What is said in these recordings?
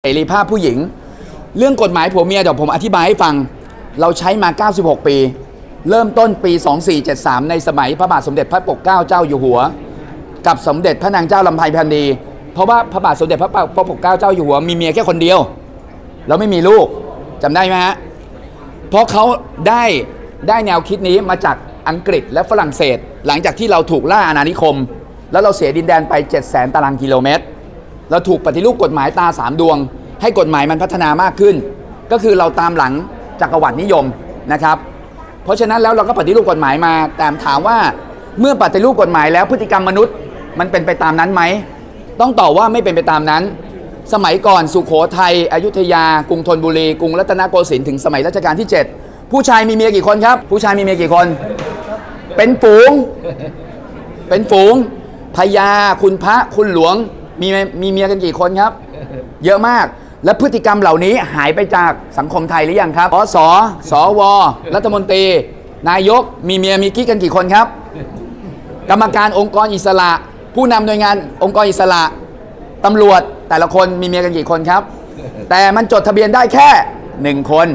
เสรีภาพผู้หญิง เรื่องกฎหมายผัวเมียเดี๋ยวผมอธิบายให้ฟัง เราใช้มา 96 ปี เริ่มต้นปี 2473 ในสมัยพระบาทสมเด็จพระปกเกล้าเจ้าอยู่หัว กับสมเด็จพระนางเจ้าลำไพพันดีเพราะว่าพระบาทสมเด็จพระพระปกเกล้าเจ้าอยู่หัวมีเมียแค่คนเดียว แล้วไม่มีลูกจำได้ไหมฮะเพราะเขาได้ได้แนวคิดนี้มาจากอังกฤษและฝรั่งเศส หลังจากที่เราถูกล่าอาณานิคม แล้วเราเสียดินแดนไป 7 0 0 0 0ตารางกิโลเมตร เราถูกปฏิรูปกฎหมายตาสามดวง ให้กฎหมายมันพัฒนามากขึ้น ก็คือเราตามหลังจักรวรรดินิยมนะครับ เพราะฉะนั้นแล้วเราก็ปฏิรูปกฎหมายมา แต่ถามว่าเมื่อปฏิรูปกฎหมายแล้วพฤติกรรมมนุษย์มันเป็นไปตามนั้นไหม ต้องตอบว่าไม่เป็นไปตามนั้น สมัยก่อนสุโขทัยอยุธยา กรุงธนบุรี กรุงรัตนโกสินทร์ถึงสมัยรัชกาลที่ 7 ผู้ชายมีเมียกี่คนครับ ผู้ชายมีเมียกี่คน เป็นฝูง เป็นฝูง พญาคุณพระคุณหลวงมีมีเมียกันกี่คนครับ เยอะมากและพฤติกรรมเหล่านี้หายไปจากสังคมไทยหรือยังครับสสสว รัฐมนตรี นายกมีเมียมีกิ๊กกันกี่คนครับ กรรมการองค์กรอิสระ ผู้นำหน่วยงานองค์กรอิสระตำรวจแต่ละคนมีเมียกันกี่คนครับ แต่มันจดทะเบียนได้แค่หนึ่งคน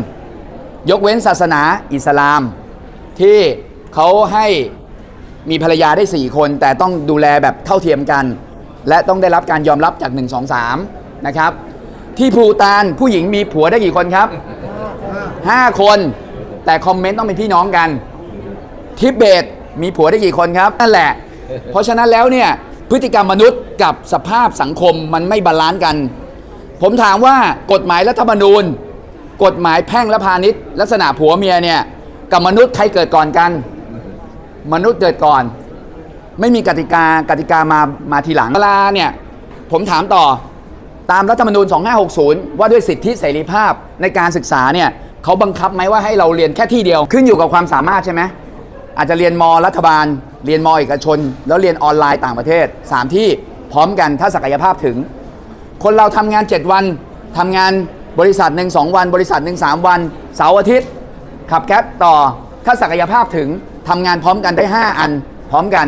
ยกเว้นศาสนาอิสลาม ที่เขาให้ มีภรรยาได้ 4 คน แต่ต้องดูแลแบบเท่าเทียมกัน และต้องได้รับการยอมรับจาก 1 2 3 นะครับ ที่ภูตานผู้หญิงมีผัวได้กี่คนครับ 5 คน แต่คอมเมนต์ต้องเป็นพี่น้องกันทิเบตมีผัวได้กี่คนครับนั่นแหละ เพราะฉะนั้นแล้วเนี่ยพฤติกรรมมนุษย์กับสภาพสังคมมันไม่บาลานซ์กัน ผมถามว่ากฎหมายรัฐธรรมนูญ กฎหมายแพ่งและพาณิชย์ ลักษณะผัวเมียเนี่ยกับมนุษย์ใครเกิดก่อนกัน มนุษย์เกิดก่อน ไม่มีกติกากติกามามาทีหลังเวลาเนี่ยผมถามต่อตามรัฐธรรมนูญ 2560 ว่าด้วยสิทธิเสรีภาพในการศึกษาเนี่ยเขาบังคับไหมว่าให้เราเรียนแค่ที่เดียว ขึ้นอยู่กับความสามารถใช่ไหมอาจจะเรียนมรัฐบาล เรียนมเอกชน แล้วเรียนออนไลน์ต่างประเทศ 3 ที่พร้อมกันถ้าศักยภาพถึง คนเราทำงาน 7 วันทำงานบริษัทหนึ่งสองวัน บริษัทหนึ่งสามวัน เสาร์อาทิตย์ขับแก๊ปต่อถ้าศักยภาพถึง ทำงานพร้อมกันได้ 5 อันพร้อมกัน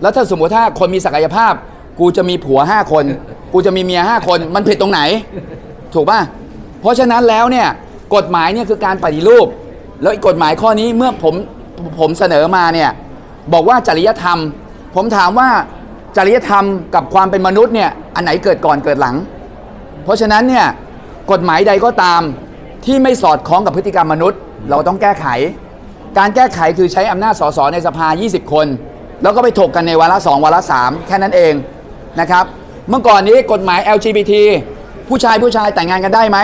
แล้วถ้าสมมติถ้าคนมีศักยภาพ กูจะมีผัว 5 คน กูจะมีเมีย 5 คน มันผิดตรงไหน ถูกป่ะ เพราะฉะนั้นแล้วเนี่ยกฎหมายเนี่ยคือการปฏิรูป แล้วกฎหมายข้อนี้เมื่อผมผมเสนอมาเนี่ยบอกว่าจริยธรรม ผมถามว่าจริยธรรมกับความเป็นมนุษย์เนี่ยอันไหนเกิดก่อนเกิดหลัง เพราะฉะนั้นเนี่ยกฎหมายใดก็ตามที่ไม่สอดคล้องกับพฤติกรรมมนุษย์ เราต้องแก้ไข การแก้ไขคือใช้อำนาจสสในสภา 20 คน แล้วก็ไปถกกันในวาระ2วาระ3แค่นั้นเองนะครับ เมื่อก่อนนี้กฎหมาย LGBT ผู้ชายผู้ชายแต่งงานกันได้ไหม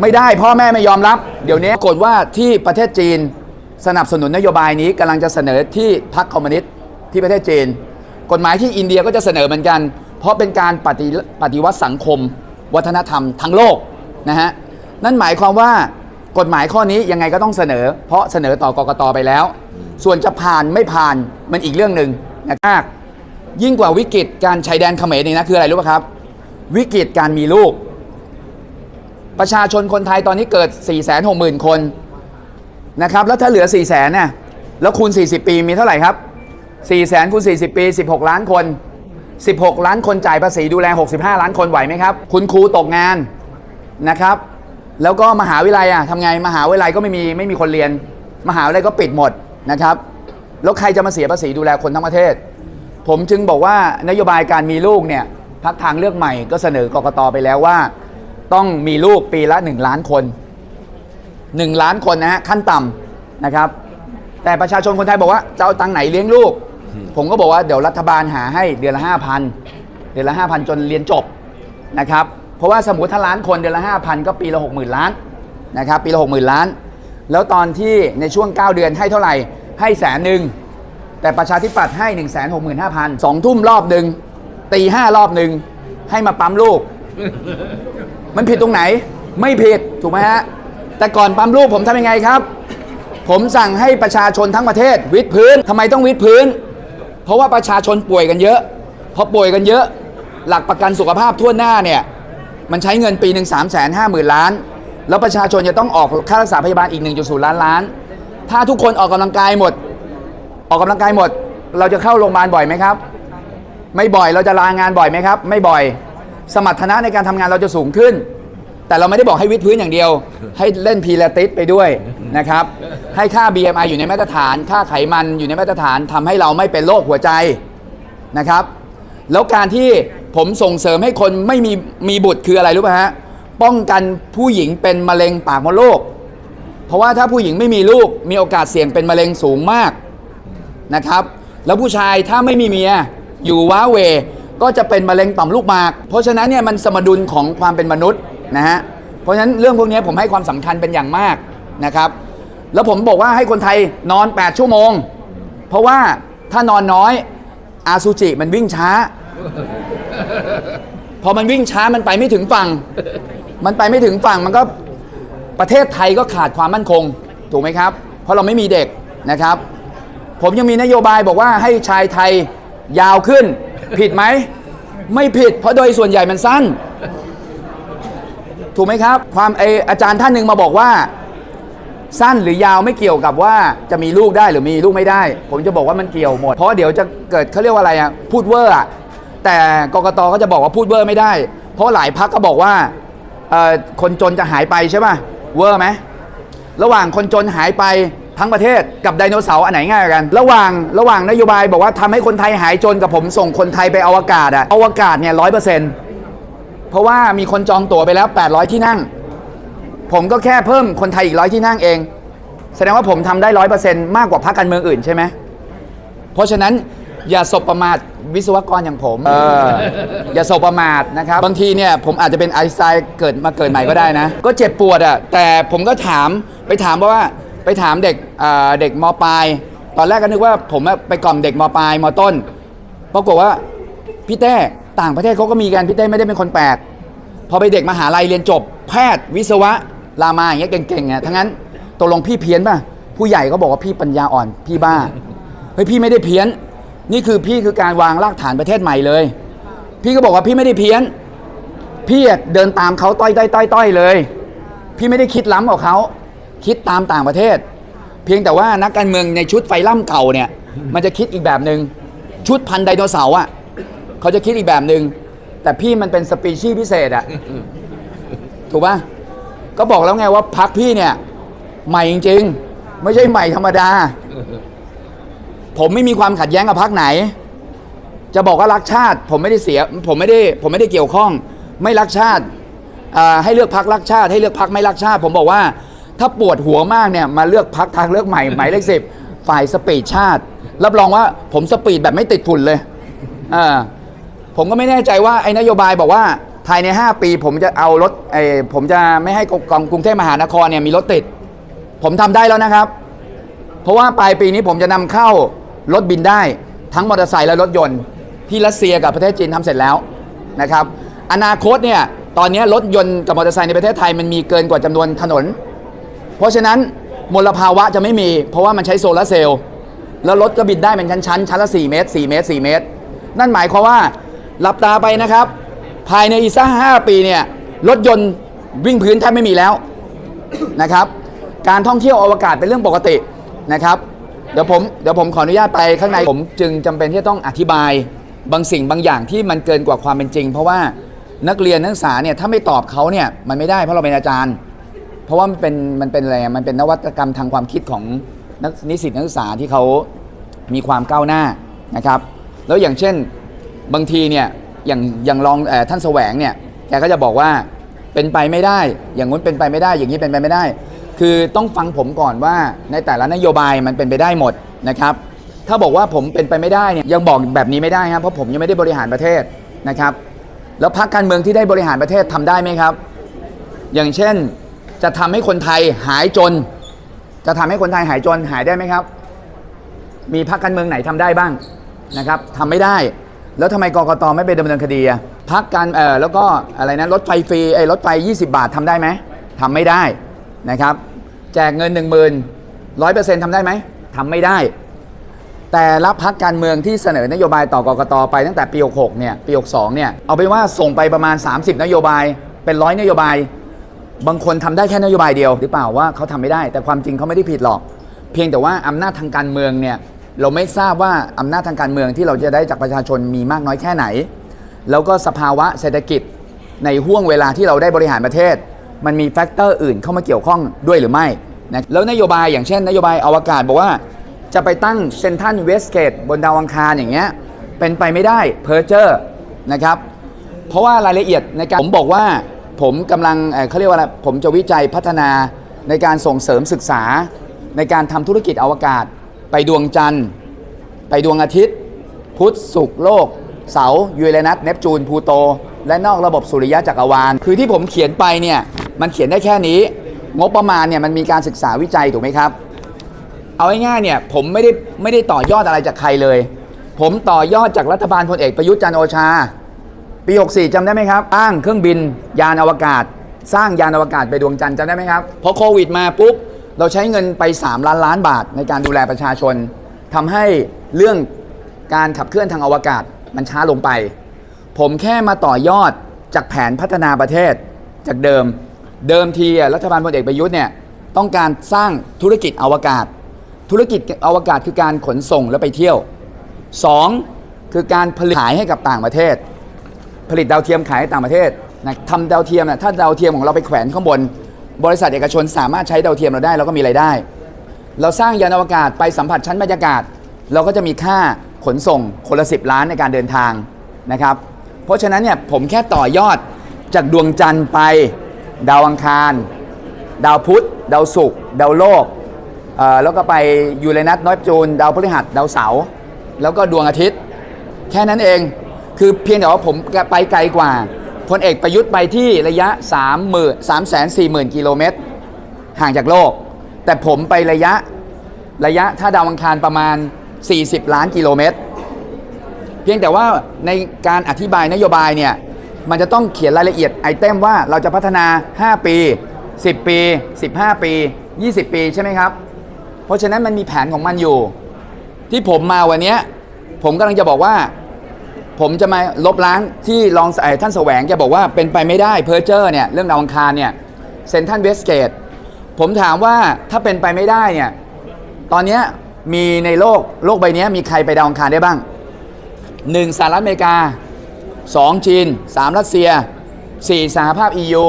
ไม่ได้พ่อแม่ไม่ยอมรับ เดี๋ยวนี้กฎว่าที่ประเทศจีนสนับสนุนนโยบายนี้กำลังจะเสนอที่พรรคคอมมิวนิสต์ที่ประเทศจีน กฎหมายที่อินเดียก็จะเสนอเหมือนกัน เพราะเป็นการปฏิปฏิวัติสังคม วัฒนธรรมทั้งโลกนะฮะนั่นหมายความว่า กฎหมายข้อนี้ยังไงก็ต้องเสนอ เพราะเสนอต่อกกตไปแล้ว ส่วนจะผ่านไม่ผ่านมันอีกเรื่องหนึ่งนะครับยิ่งกว่าวิกฤตการชายแดนเขมรนี่นะคืออะไรรู้ป่ะครับ วิกฤตการมีลูก ประชาชนคนไทยตอนนี้เกิด 4 6 0 0 0 0 คนนะครับแล้วถ้าเหลือ 4 0 0 0 0นน่ะแล้วคูณ 40 ปีมีเท่าไหร่ครับ4 0 0 0 0 0คูณ40 ปี 16 ล้านคน 16 ล้านคนจ่ายภาษีดูแล 65 ล้านคนไหวไหมครับ คุณครูตกงานนะครับ แล้วก็มหาวิทยาลัยอะทำไงมหาวิทยาลัยก็ไม่มีไม่มีคนเรียน มหาวิทยาลัยก็ปิดหมดนะครับ แล้วใครจะมาเสียภาษีดูแลคนทั้งประเทศ ผมจึงบอกว่านโยบายการมีลูกเนี่ยพักทางเลือกใหม่ก็เสนอกกตไปแล้วว่า ต้องมีลูกปีละ 1 ล้านคน 1 ล้านคนนะฮะขั้นต่ำนะครับ แต่ประชาชนคนไทยบอกว่าจะเอาตังค์ไหนเลี้ยงลูก ผมก็บอกว่าเดี๋ยวรัฐบาลหาให้เดือนละ 5,000 เดือนละ 5,000 จนเรียนจบนะครับ เพราะว่าสมมติถ้าล้านคนเดือนละ5,000ก็ปีละ60,000ล้านนะครับปีละ60,000ล้าน แล้วตอนที่ในช่วง 9 เดือนให้เท่าไหร่ให้แสนหนึ่งแต่ประชาธิปัตย์ให้ 1 6 5 0 0 0สองทุ่มรอบหนึ่งตีห้ารอบหนึ่งให้มาปั๊มลูก มันผิดตรงไหน ไม่ผิดถูกไหมฮะ แต่ก่อนปั๊มลูกผมทำยังไงครับ ผมสั่งให้ประชาชนทั้งประเทศ วิดพื้นทำไมต้องวิดพื้น เพราะว่าประชาชนป่วยกันเยอะ พอป่วยกันเยอะ หลักประกันสุขภาพทั่วหน้าเนี่ย มันใช้เงินปีหนึ่งสามแสนห้าหมื่นล้าน แล้วประชาชนจะต้องออกค่ารักษาพยาบาลอีก 1.0 ล้านล้าน ถ้าทุกคนออกกำลังกายหมด ออกกำลังกายหมด เราจะเข้าโรงพยาบาลบ่อยไหมครับ ไม่บ่อยเราจะลางานบ่อยไหมครับ ไม่บ่อย สมรรถนะในการทำงานเราจะสูงขึ้น แต่เราไม่ได้บอกให้วิดพื้นอย่างเดียว ให้เล่นพีลาติสไปด้วยนะครับ ให้ค่า BMI อยู่ในมาตรฐาน ค่าไขมันอยู่ในมาตรฐานทำให้เราไม่เป็นโรคหัวใจนะครับ แล้วการที่ผมส่งเสริมให้คนไม่มีมีบุตรคืออะไรรู้ป่ะฮะป้องกันผู้หญิงเป็นมะเร็งปากมดลูกเพราะว่าถ้าผู้หญิงไม่มีลูกมีโอกาสเสี่ยงเป็นมะเร็งสูงมากนะครับ แล้วผู้ชายถ้าไม่มีเมียอยู่ว้าเวก็จะเป็นมะเร็งต่อมลูกหมาก เพราะฉะนั้นเนี่ยมันสมดุลของความเป็นมนุษย์นะฮะเพราะฉะนั้นเรื่องพวกนี้ผมให้ความสำคัญเป็นอย่างมากนะครับ แล้วผมบอกว่าให้คนไทยนอน 8 ชั่วโมง เพราะว่าถ้านอนน้อยอาซูจิมันวิ่งช้า พอมันวิ่งช้ามันไปไม่ถึงฝั่ง มันไปไม่ถึงฝั่งมันก็ประเทศไทยก็ขาดความมั่นคง ถูกไหมครับ เพราะเราไม่มีเด็กนะครับ ผมยังมีนโยบายบอกว่าให้ชายไทยยาวขึ้น ผิดไหม ไม่ผิด เพราะโดยส่วนใหญ่มันสั้น ถูกไหมครับ ความไออาจารย์ท่านหนึ่งมาบอกว่า สั้นหรือยาวไม่เกี่ยวกับว่าจะมีลูกได้หรือมีลูกไม่ได้ ผมจะบอกว่ามันเกี่ยวหมด เพราะเดี๋ยวจะเกิดเขาเรียกว่าอะไรอะพูดเวอร์อะ แต่กกตก็จะบอกว่าพูดเวอร์ไม่ได้ เพราะหลายพักก็บอกว่าคนจนจะหายไปใช่ป่ะเวอร์ไหมระหว่างคนจนหายไปทั้งประเทศกับไดโนเสาร์อันไหนง่ายกัน ระหว่างระหว่างนโยบายบอกว่าทำให้คนไทยหายจนกับผมส่งคนไทยไปอวกาศอะอวกาศเนี่ยร้อยเปอร์เซ็นต์เพราะว่ามีคนจองตั๋วไปแล้ว 800 ที่นั่ง ผมก็แค่เพิ่มคนไทยอีกร้อยที่นั่งเอง แสดงว่าผมทำได้ร้อยเปอร์เซ็นต์มากกว่าพรรคการเมืองอื่นใช่ไหมเพราะฉะนั้น อย่าสบประมาทวิศวกรอย่างผมเอออย่าสบประมาทนะครับบางทีเนี่ยผมอาจจะเป็นไอน์สไตน์เกิดมาเกิดใหม่ก็ได้นะ ก็เจ็บปวดอะแต่ผมก็ถามไปถามเพราะว่าไปถามเด็กอ่าเด็กมปลาย ตอนแรกก็นึกว่าผมอะไปกล่อมเด็กมปลายมต้นปรากฏว่าพี่เต้ต่างประเทศเขาก็มีกันพี่เต้ไม่ได้เป็นคนแปลกพอไปเด็กมหาลัยเรียนจบ แพทย์วิศวะรามาอย่างเงี้ยเก่งๆอะทั้งนั้นตกลงพี่เพี้ยนป่ะผู้ใหญ่ก็บอกว่าพี่ปัญญาอ่อนพี่บ้าเฮ้ยพี่ไม่ได้เพี้ยน นี่คือพี่คือการวางรากฐานประเทศใหม่เลย พี่ก็บอกว่าพี่ไม่ได้เพี้ยน พี่อะเดินตามเขาต้อยต้อยต้อยต้อยเลย พี่ไม่ได้คิดล้ำกว่าเขา คิดตามต่างประเทศ เพียงแต่ว่านักการเมืองในชุดไฟล่ำเก่าเนี่ย มันจะคิดอีกแบบหนึ่งชุดพันธุ์ไดโนเสาร์อะเขาจะคิดอีกแบบหนึ่งแต่พี่มันเป็นสปีชีส์พิเศษอะถูกป่ะก็บอกแล้วไงว่าพักพี่เนี่ย ใหม่จริง ๆ ไม่ใช่ใหม่ธรรมดา ผมไม่มีความขัดแย้งกับพักไหน จะบอกว่ารักชาติ ผมไม่ได้เสีย ผมไม่ได้ผมไม่ได้เกี่ยวข้อง ไม่รักชาติให้เลือกพักรักชาติ ให้เลือกพักไม่รักชาติ ผมบอกว่า ถ้าปวดหัวมากเนี่ยมาเลือกพักทางเลือกใหม่หมายเลขสิบฝ่ายสปีดชาติ รับรองว่าผมสปีดแบบไม่ติดฝุ่นเลยอ่าผมก็ไม่แน่ใจว่าไอ้นโยบายบอกว่าภายใน 5 ปี ผมจะเอารถไอ้ผมจะไม่ให้กองกรุงเทพมหานครเนี่ยมีรถติด ผมทำได้แล้วนะครับ เพราะว่าปลายปีนี้ผมจะนำเข้า รถบินได้ทั้งมอเตอร์ไซค์และรถยนต์ ที่รัสเซียกับประเทศจีนทำเสร็จแล้วนะครับอนาคตเนี่ยตอนนี้รถยนต์กับมอเตอร์ไซค์ในประเทศไทยมันมีเกินกว่าจำนวนถนน เพราะฉะนั้นมลภาวะจะไม่มี เพราะว่ามันใช้โซลาร์เซลล์แล้วรถก็บินได้เป็นชั้นๆชั้นละ 4 เมตร 4 เมตร 4 เมตร นั่นหมายความว่าหลับตาไปนะครับ ภายในอีกสักห้าปีเนี่ยรถยนต์วิ่งพื้นแทบไม่มีแล้วนะครับ การท่องเที่ยวอวกาศเป็นเรื่องปกตินะครับ เดี๋ยวผมเดี๋ยวผมขออนุญาตไปข้างในผมจึงจำเป็นที่จะต้องอธิบายบางสิ่งบางอย่างที่มันเกินกว่าความเป็นจริง เพราะว่านักเรียนนักศึกษาเนี่ยถ้าไม่ตอบเขาเนี่ยมันไม่ได้เพราะเราเป็นอาจารย์ เพราะว่ามันเป็นมันเป็นอะไรอะมันเป็นนวัตกรรมทางความคิดของนักนิสิตนักศึกษาที่เขามีความก้าวหน้านะครับแล้วอย่างเช่นบางทีเนี่ยอย่างอย่างรองเออท่านแสวงเนี่ยแกก็จะบอกว่าเป็นไปไม่ได้ อย่างนู้นเป็นไปไม่ได้ อย่างนี้เป็นไปไม่ได้ คือต้องฟังผมก่อนว่าในแต่ละนโยบายมันเป็นไปได้หมดนะครับ ถ้าบอกว่าผมเป็นไปไม่ได้เนี่ยยังบอกแบบนี้ไม่ได้ครับเพราะผมยังไม่ได้บริหารประเทศนะครับ แล้วพรรคการเมืองที่ได้บริหารประเทศทำได้ไหมครับ อย่างเช่นจะทำให้คนไทยหายจน จะทำให้คนไทยหายจนหายได้ไหมครับ มีพรรคการเมืองไหนทำได้บ้างนะครับทำไม่ได้ แล้วทำไมกรกตไม่ไปดำเนินคดีอะพรรคการเออแล้วก็อะไรนะรถไฟฟรีไอ้รถไฟ 20 บาททำได้ไหมทำไม่ได้นะครับ แจกเงิน1 0 0 0 0ร้อยเปอร์เซ็นต์ทำได้ไหมทำไม่ได้ แต่ละพักการเมืองที่เสนอนโยบายต่อกกตไปตั้งแต่ปี66เนี่ยปี62เนี่ยเอาไปนว่าส่งไปประมาณ 30 นโยบายเป็นร้อยนโยบาย บางคนทำได้แค่นโยบายเดียว หรือเปล่าว่าเขาทำไม่ได้ แต่ความจริงเขาไม่ได้ผิดหรอก เพียงแต่ว่าอำนาจทางการเมืองเนี่ยเราไม่ทราบว่าอำนาจทางการเมืองที่เราจะได้จากประชาชนมีมากน้อยแค่ไหน แล้วก็สภาวะเศรษฐกิจในห่วงเวลาที่เราได้บริหารประเทศ มันมีแฟกเตอร์อื่นเข้ามาเกี่ยวข้องด้วยหรือไม่นะแล้วนโยบายอย่างเช่น นโยบายอวกาศบอกว่าจะไปตั้งเซนทันเวสเกตบนดาวอังคารอย่างเงี้ยเป็นไปไม่ได้เพอร์เจอร์นะครับเพราะว่ารายละเอียดในการผมบอกว่าผมกำลังเขาเรียกว่าอะไรผมจะวิจัยพัฒนาในการส่งเสริมศึกษา ในการทำธุรกิจอวกาศ ไปดวงจันทร์ ไปดวงอาทิตย์ พุธศุกร์โลก เสาร์ยูเรนัสเนปจูน พูโต และนอกระบบสุริยะจักรวาล คือที่ผมเขียนไปเนี่ย มันเขียนได้แค่นี้ งบประมาณเนี่ยมันมีการศึกษาวิจัยถูกไหมครับ เอาง่ายๆเนี่ยผมไม่ได้ไม่ได้ต่อยอดอะไรจากใครเลย ผมต่อยอดจากรัฐบาลพลเอกประยุทธ์จันโอชา ปี 64จำได้ไหมครับสร้างเครื่องบิน ยานอวกาศ สร้างยานอวกาศไปดวงจันทร์จำได้ไหมครับพอโควิดมาปุ๊บเราใช้เงินไป 3 ล้านล้านบาทในการดูแลประชาชนทำให้เรื่องการขับเคลื่อนทางอวกาศมันช้าลงไป ผมแค่มาต่อยอดจากแผนพัฒนาประเทศจากเดิม เดิมทีอะรัฐบาลพลเอกประยุทธ์เนี่ยต้องการสร้างธุรกิจอวกาศ ธุรกิจอวกาศคือการขนส่งและไปเที่ยวสองคือการผลิตขายให้กับต่างประเทศ ผลิตดาวเทียมขายให้ต่างประเทศนะทำดาวเทียมนะถ้าดาวเทียมของเราไปแขวนข้างบน บริษัทเอกชนสามารถใช้ดาวเทียมเราได้เราก็มีรายได้ เราสร้างยานอวกาศไปสัมผัสชั้นบรรยากาศ เราก็จะมีค่าขนส่งคนละสิบล้านในการเดินทางนะครับเพราะฉะนั้นเนี่ยผมแค่ต่อยอดจากดวงจันทร์ไป ดาวอังคาร ดาวพุธ ดาวศุกร์ดาวโลกแล้วก็ไปยูเรนัสนอปจูน ดาวพฤหัส ดาวเสาร์แล้วก็ดวงอาทิตย์ แค่นั้นเองคือเพียงแต่ว่าผมไปไกลกว่าพลเอกประยุทธ์ไปที่ระยะ 3 0 0 0 0 3 4 0 0 0 0กิโลเมตรห่างจากโลก แต่ผมไประยะระยะถ้าดาวอังคารประมาณ 40 ล้านกิโลเมตร เพียงแต่ว่าในการอธิบายนโยบายเนี่ย มันจะต้องเขียนรายละเอียดไอเทมว่าเราจะพัฒนา 5 ปี 10 ปี 15 ปี 20 ปีใช่ไหมครับ เพราะฉะนั้นมันมีแผนของมันอยู่ ที่ผมมาวันนี้ผมกำลังจะบอกว่า ผมจะมาลบล้างที่รองเอ่ท่านแสวงแกบอกว่าเป็นไปไม่ได้เพอร์เจอร์เนี่ยเรื่องดาวอังคารเนี่ยเซนทันเวสเกตผมถามว่าถ้าเป็นไปไม่ได้เนี่ยตอนนี้มีในโลกโลกใบนี้มีใครไปดาวอังคารได้บ้าง 1. สหรัฐอเมริกา 2. จีน 3. รัสเซีย 4. สหภาพ EU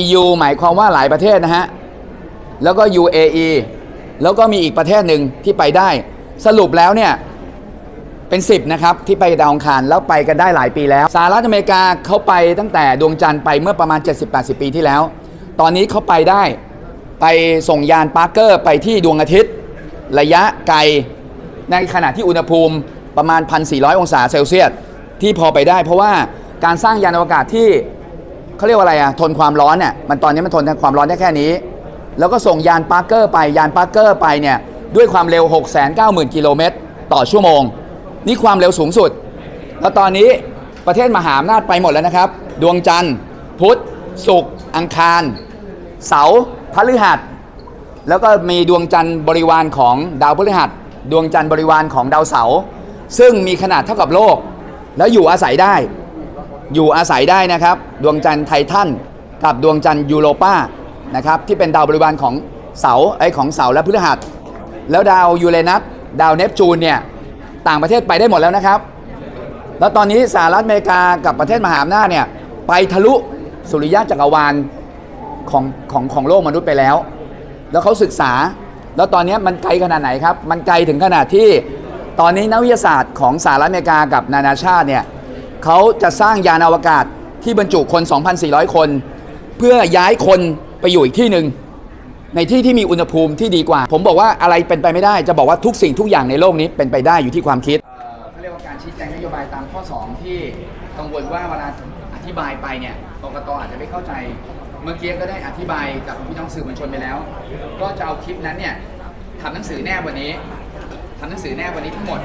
EU หมายความว่าหลายประเทศนะฮะ แล้วก็ UAE แล้วก็มีอีกประเทศหนึ่งที่ไปได้ สรุปแล้วเนี่ยเป็น 10 นะครับ ที่ไปดาวองคารแล้วไปกันได้หลายปีแล้วสหรัฐอเมริกาเขาไปตั้งแต่ดวงจันทร์ไปเมื่อประมาณ 70-80 ปีที่แล้ว ตอนนี้เขาไปได้ไปส่งยานปาร์เกอร์ไปที่ดวงอาทิตย์ ระยะไกลในขณะที่อุณหภูมิประมาณ 1,400 องศาเซลเซียส ที่พอไปได้ เพราะว่าการสร้างยานอวกาศที่เขาเรียกว่าอะไรอะทนความร้อนเนี่ยมันตอนนี้มันทนความร้อนได้แค่นี้ แล้วก็ส่งยานปาร์เกอร์ไปยานปาร์เกอร์ไปเนี่ยด้วยความเร็ว 690,000 กิโลเมตรต่อชั่วโมง นี่ความเร็วสูงสุด แล้วตอนนี้ประเทศมหาอำนาจไปหมดแล้วนะครับ ดวงจันทร์ พุธศุกร์อังคาร เสาร์พฤหัส แล้วก็มีดวงจันทร์บริวารของดาวพฤหัส ดวงจันทร์บริวารของดาวเสาร์ซึ่งมีขนาดเท่ากับโลก แล้วอยู่อาศัยได้ อยู่อาศัยได้นะครับ ดวงจันทร์ไททันกับดวงจันทร์ยูโรปานะครับที่เป็นดาวบริวารของเสาไอของเสาและพฤหัส แล้วดาวยูเรนัสดาวเนปจูนเนี่ยต่างประเทศไปได้หมดแล้วนะครับ แล้วตอนนี้สหรัฐอเมริกากับประเทศมหาอำนาจเนี่ยไปทะลุสุริยะจักรวาลของของของโลกมนุษย์ไปแล้ว แล้วเขาศึกษา แล้วตอนนี้มันไกลขนาดไหนครับ มันไกลถึงขนาดที่ ตอนนี้นักวิทยาศาสตร์ของสหรัฐอเมริกากับนานาชาติเนี่ยเขาจะสร้างยานอวกาศที่บรรจุคน 2,400 คน เพื่อย้ายคนไปอยู่อีกที่หนึ่งในที่ที่มีอุณหภูมิที่ดีกว่า ผมบอกว่าอะไรเป็นไปไม่ได้จะบอกว่าทุกสิ่งทุกอย่างในโลกนี้เป็นไปได้อยู่ที่ความคิดเขาเรียกว่าการชี้แจงนโยบายตามข้อ 2 ที่กังวลว่าเวลาอธิบายไปเนี่ยกรกตอาจจะไม่เข้าใจเมื่อกี้ก็ได้อธิบายกับพี่น้องสื่อมวลชนไปแล้ว ก็จะเอาคลิปนั้นเนี่ยทำหนังสือแนบวันนี้ ทำหนังสือแนบวันนี้ทั้งหมด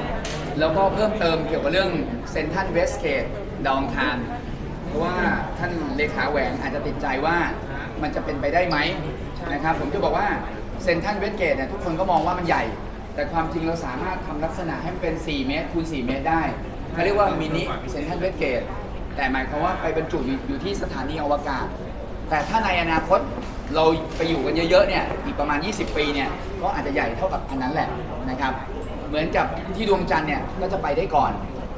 แล้วก็เพิ่มเติมเกี่ยวกับเรื่องเซนทันเวสเกตดองคารเพราะว่าท่านเลขาแหวงอาจจะติดใจว่ามันจะเป็นไปได้ไหมนะครับผมจะบอกว่าเซนทันเวสเกตเนี่ยทุกคนก็มองว่ามันใหญ่ แต่ความจริงเราสามารถทำลักษณะให้มันเป็น 4 เมตรคูณ 4 เมตรได้เขาเรียกว่ามินิเซนทันเวสเกตแต่หมายความว่าไปบรรจุอยู่อยู่ที่สถานีอวกาศ แต่ถ้าในอนาคตเราไปอยู่กันเยอะๆเนี่ยอีกประมาณ 20 ปีเนี่ยก็อาจจะใหญ่เท่ากับอันนั้นแหละนะครับ เหมือนกับที่ดวงจันทร์เนี่ยก็จะไปได้ก่อน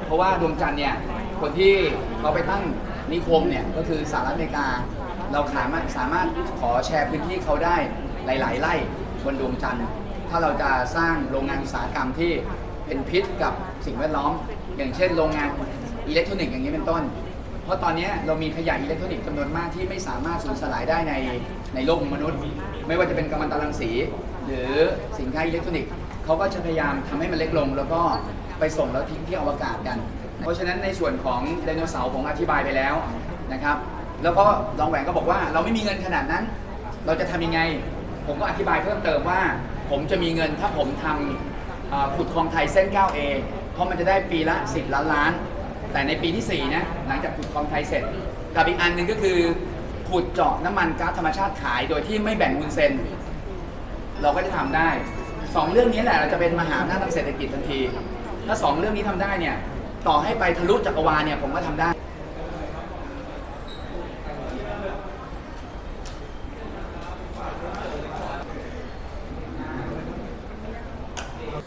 เพราะว่าดวงจันทร์เนี่ยคนที่เขาไปตั้งนิคมเนี่ยก็คือสหรัฐอเมริกา เราสามารถสามารถขอแชร์พื้นที่เขาได้หลาย ๆ ไร่บนดวงจันทร์ ถ้าเราจะสร้างโรงงานอุตสาหกรรมที่เป็นพิษกับสิ่งแวดล้อม อย่างเช่น โรงงานอิเล็กทรอนิกส์อย่างนี้เป็นต้น เพราะตอนนี้เรามีขยะอิเล็กทรอนิกส์จำนวนมากที่ไม่สามารถสูญสลายได้ในในโลกมนุษย์ ไม่ว่าจะเป็นกัมมันตรังสี หรือสินค้าอิเล็กทรอนิกส์ เขาก็จะพยายามทำให้มันเล็กลง แล้วก็ไปส่งแล้วทิ้งที่อวกาศกัน เพราะฉะนั้นในส่วนของไดโนเสาร์ผมอธิบายไปแล้วนะครับ แล้วก็รองแหวนก็บอกว่าเราไม่มีเงินขนาดนั้น เราจะทำยังไง ผมก็อธิบายเพิ่มเติมว่า ผมจะมีเงินถ้าผมทำเอ่อขุดคลองไทยเส้น 9A เพราะมันจะได้ปีละ 10 ล้านล้าน แต่ในปีที่ 4 นะ หลังจากขุดคลองไทยเสร็จ กับอีกอันหนึ่งก็คือขุดเจาะน้ำมันก๊าซธรรมชาติขายโดยที่ไม่แบ่งวุนเซน เราก็จะทำได้ สองเรื่องนี้แหละเราจะเป็นมหาอำนาจทางเศรษฐกิจทันที ถ้าสองเรื่องนี้ทำได้เนี่ย ต่อให้ไปทะลุจักรวาลเนี่ยผมก็ทำได้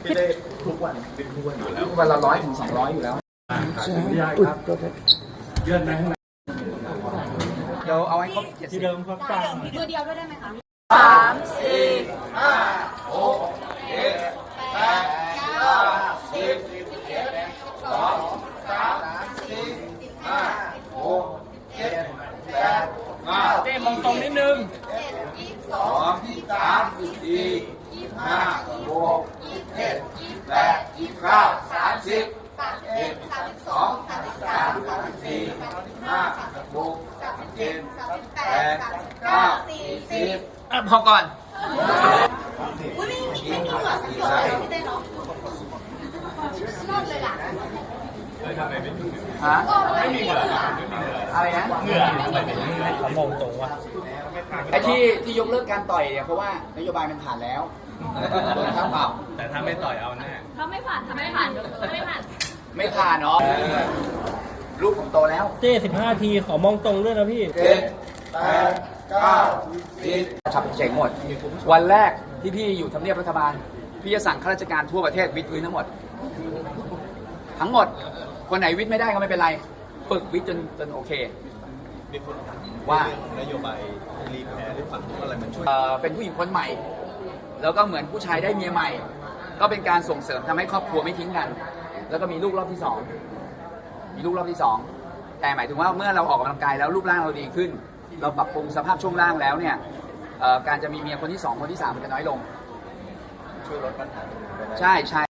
พี่ได้ทุกวันเป็นทุกวันอยู่แล้ววันละร้อยถึงสองร้อยอยู่แล้วพี่ได้ครับเยื่อนไหมข้างในเดี๋ยวเอาให้ครบเจ็ดสิที่บเดิมครับตั้งมือเดียวด้วยได้ไหมคะเต้มองตรงนิดนึง อะพอก่ อนอุ้ยไม่มีไม่มีเหงื่อสักหยดเลยพี่เต้เนาะชอบเลยล่ะฮะไม่มีเหงื่ออะไรนะเหงื่อทำไมเป็นอย่างนี้เขามองตรงวะไอ้ที่ที่ยกเลิกการต่อยเนี่ยเพราะว่านโยบายมันผ่านแล้วโดนค่าปรับแต่ถ้าไม่ต่อยเอาแน่ถ้าไม่ผ่านถ้าไม่ผ่านไม่ผ่านไม่ผ่านเนาะลูกผมโตแล้ว เจ้สิบห้าทีขอมองตรงด้วยนะพี่ ขับเจ๋งหมด วันแรกที่พี่อยู่ทำเนียบรัฐบาล พี่จะสั่งข้าราชการทั่วประเทศวิทย์พื้นทั้งหมด ทั้งหมด คนไหนวิทย์ไม่ได้ก็ไม่เป็นไร ฝึกวิทย์จนจนโอเคมีคนถามว่านโยบายรีแพร์หรือฝังอะไรมันช่วยเอ่อเป็นผู้หญิงคนใหม่ แล้วก็เหมือนผู้ชายได้เมียใหม่ ก็เป็นการส่งเสริมทำให้ครอบครัวไม่ทิ้งกัน แล้วก็มีลูกรอบที่สองมีลูกรอบที่สองแต่หมายถึงว่าเมื่อเราออกกำลังกายแล้วรูปร่างเราดีขึ้น เราปรับปรุงสภาพช่วงล่างแล้วเนี่ยเอ่อการจะมีเมียคนที่สองคนที่สามมันจะน้อยลงช่วยลดปัญหาตรงนี้ได้ใช่ใช่